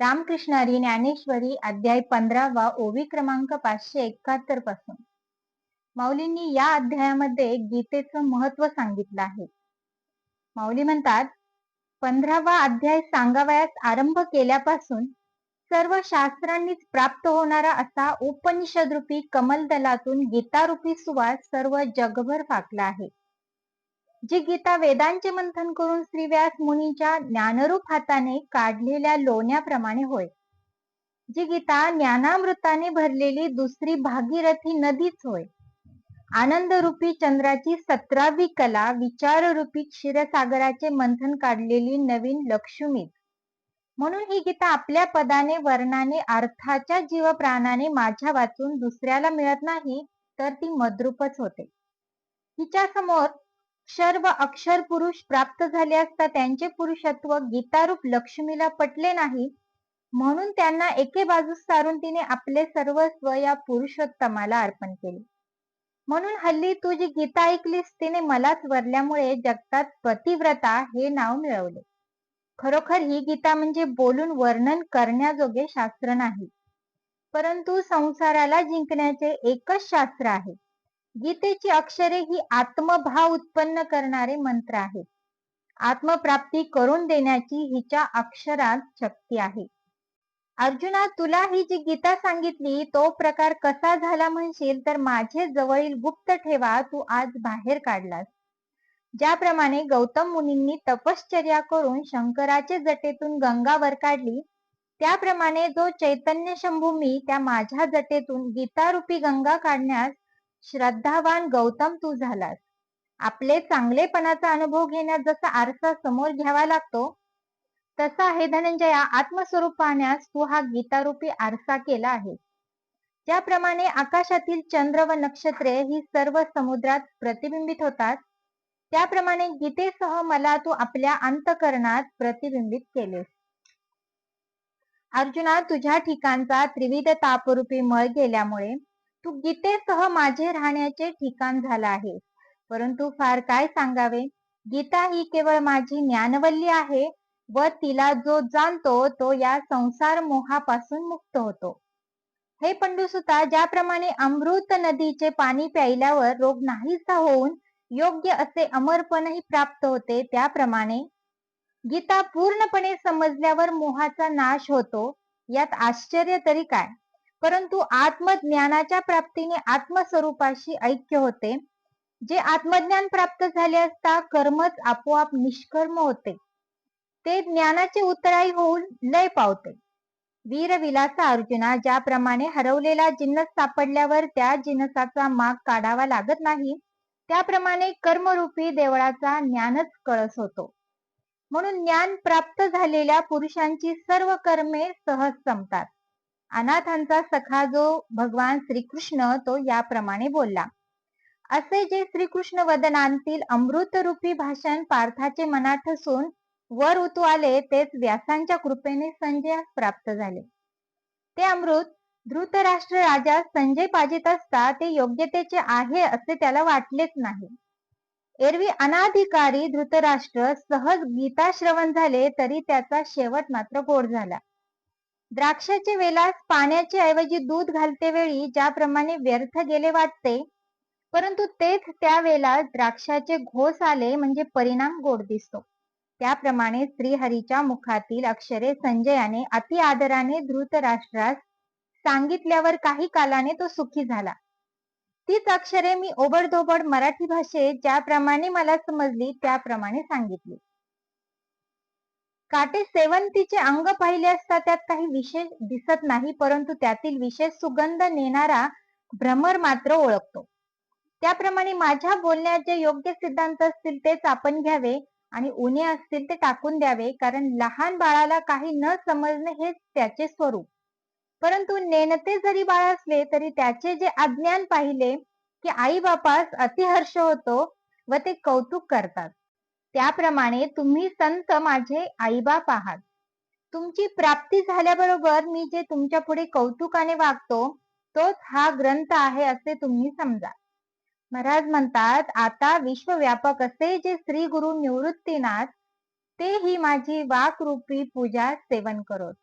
रामकृष्णारी ज्ञानेश्वरी अध्याय पंधरावा ओवी क्रमांक पाचशे एकाहत्तरपासून. माऊलींनी या अध्यायामध्ये गीतेचं महत्त्व सांगितलं आहे. माऊली म्हणतात पंधरावा अध्याय सांगावयास आरंभ केल्यापासून सर्व शास्त्रांनीच प्राप्त होणारा असा उपनिषद रूपी कमलदलातून गीतारूपी सुवास सर्व जगभर फाकला आहे. जी गीता वेदांचे मंथन करून श्री व्यास मुनीच्या ज्ञानरूप हाताने काढलेल्या लोण्याप्रमाणे होय. जी गीता ज्ञानामृताने भरलेली दुसरी भागीरथी नदीच होय. आनंद रूपी चंद्राची सतरावी कला विचाररूपी क्षीरसागराचे मंथन काढलेली नवीन लक्ष्मी. म्हणून ही गीता आपल्या पदाने वर्णाने अर्थाच्या जीव प्राणाने माझ्या वाचून दुसऱ्याला मिळत नाही तर ती मद्रूपच होते. हिच्या समोर अक्षर व अक्षर पुरुष प्राप्त झाले असता त्यांचे पुरुषत्व गीतारूप लक्ष्मीला पटले नाही. म्हणून त्यांना एके बाजूस सारून तिने आपले सर्वस्व या पुरुषोत्तमाला अर्पण केले. म्हणून हल्ली तू जी गीता ऐकलीस तिने मलाच वरल्यामुळे जगतात पतिव्रता हे नाव मिळवले. खरोखर ही गीता म्हणजे बोलून वर्णन करण्याजोगे शास्त्र नाही. परंतु संसाराला जिंकण्याचे एकच शास्त्र आहे. गीतेची अक्षरे ही आत्मभाव उत्पन्न करणारे मंत्र आहेत. आत्मप्राप्ती करून देण्याची हिच्या अक्षरात शक्ती आहे. अर्जुना तुला ही जी गीता सांगितली तो प्रकार कसा झाला म्हणशील तर माझे जवळील गुप्त ठेवा तू आज बाहेर काढलास. ज्याप्रमाणे गौतम मुनींनी तपश्चर्या करून शंकराचे जटेतून गंगावर काढली त्याप्रमाणे जो चैतन्य शंभू मी त्या माझ्या जटेतून गीतारूपी गंगा काढण्यास श्रद्धावान गौतम तू झालास. आपले चांगलेपणाचा अनुभव घेण्यास जसा आरसा समोर घ्यावा लागतो तसा हे धनंजय आत्मस्वरूप पाहण्यास तू हा गीतारूपी आरसा केला आहे. ज्याप्रमाणे आकाशातील चंद्र व नक्षत्रे ही सर्व समुद्रात प्रतिबिंबित होतात त्याप्रमाणे गीतेसह मला तू आपल्या अंतकरणात प्रतिबिंबित केलेस. अर्जुना तुझ्या ठिकाणचा त्रिविध तापरूपी मळ गेल्यामुळे तू गीतेसह माझे राहण्याचे ठिकाण झाला आहे. परंतु फार काय सांगावे? गीता ही केवळ माझी ज्ञानवल्ली आहे व तिला जो जाणतो तो या संसार मोहापासून मुक्त होतो. हे पंडुसुता ज्याप्रमाणे अमृत नदीचे पाणी प्यायल्यावर रोग नाहीसा होऊन योग्य असे अमरपणही प्राप्त होते त्याप्रमाणे गीता पूर्णपणे समजल्यावर मोहाचा नाश होतो. यात आश्चर्य तरी काय? परंतु आत्मज्ञानाच्या प्राप्तीने आत्मस्वरूपाशी ऐक्य होते. जे आत्मज्ञान प्राप्त झाले असता कर्मच आपोआप निष्कर्म होते. ते ज्ञानाचे उतराई होऊन लय पावते. वीरविलासा अर्जुना ज्याप्रमाणे हरवलेला जिन्नस सापडल्यावर त्या जिन्नसाचा माग काढावा लागत नाही त्याप्रमाणे कर्मरूपी देवळाचा ज्ञानच कळस होतो. म्हणून ज्ञान प्राप्त झालेल्या पुरुषांची सर्व कर्मे सहज संपतात. अनाथांचा सखा जो भगवान श्रीकृष्ण तो याप्रमाणे बोलला. असे जे श्रीकृष्ण वदनांतील अमृत रूपी भाषण पार्थाचे मनात ठसून वर उतू आले तेच व्यासांच्या कृपेने संजयास प्राप्त झाले. ते अमृत धृतराष्ट्र राजा संजय पाजित असता ते योग्यतेचे आहे असे त्याला वाटलेच नाही. एरवी अनाधिकारी धृतराष्ट्र सहज गीता श्रवण झाले तरी त्याचा शेवट मात्र गोड झाला. द्राक्षाचे वेलास पाण्याच्या ऐवजी दूध घालते वेळी ज्याप्रमाणे व्यर्थ गेले वाटते परंतु तेच त्या वेळेला द्राक्षाचे घोस आले म्हणजे परिणाम गोड दिसतो. त्याप्रमाणे श्रीहरीच्या मुखातील अक्षरे संजयाने अति आदराने धृतराष्ट्रास सांगितल्यावर काही कालाने तो सुखी झाला. तीच अक्षरे मी ओबडधोबड मराठी भाषेत ज्याप्रमाणे मला समजली त्याप्रमाणे सांगितली. काटे सेवंतीचे अंग पाहिले असता त्यात काही विशेष दिसत नाही परंतु त्यातील विशेष सुगंध नेणारा भ्रमर मात्र ओळखतो. त्याप्रमाणे माझ्या बोलण्यात जे योग्य सिद्धांत असतील तेच आपण घ्यावे आणि उणे असतील ते टाकून द्यावे कारण लहान बाळाला काही न समजणे हेच त्याचे स्वरूप. परंतु नेणते जरी बाळ असले तरी त्याचे जे अज्ञान पाहिले की आई बापास अतिहर्ष होतो व ते कौतुक करतात. त्याप्रमाणे तुम्ही संत माझे आईबाप आहात. तुमची प्राप्ती झाल्याबरोबर मी जे तुमच्यापुढे कौतुकाने वागतो तोच हा ग्रंथ आहे असे तुम्ही समजा. महाराज म्हणतात आता विश्वव्यापक असे जे श्री गुरु निवृत्तीनाथ ते ही माझी वाकरूपी पूजा सेवन करोत.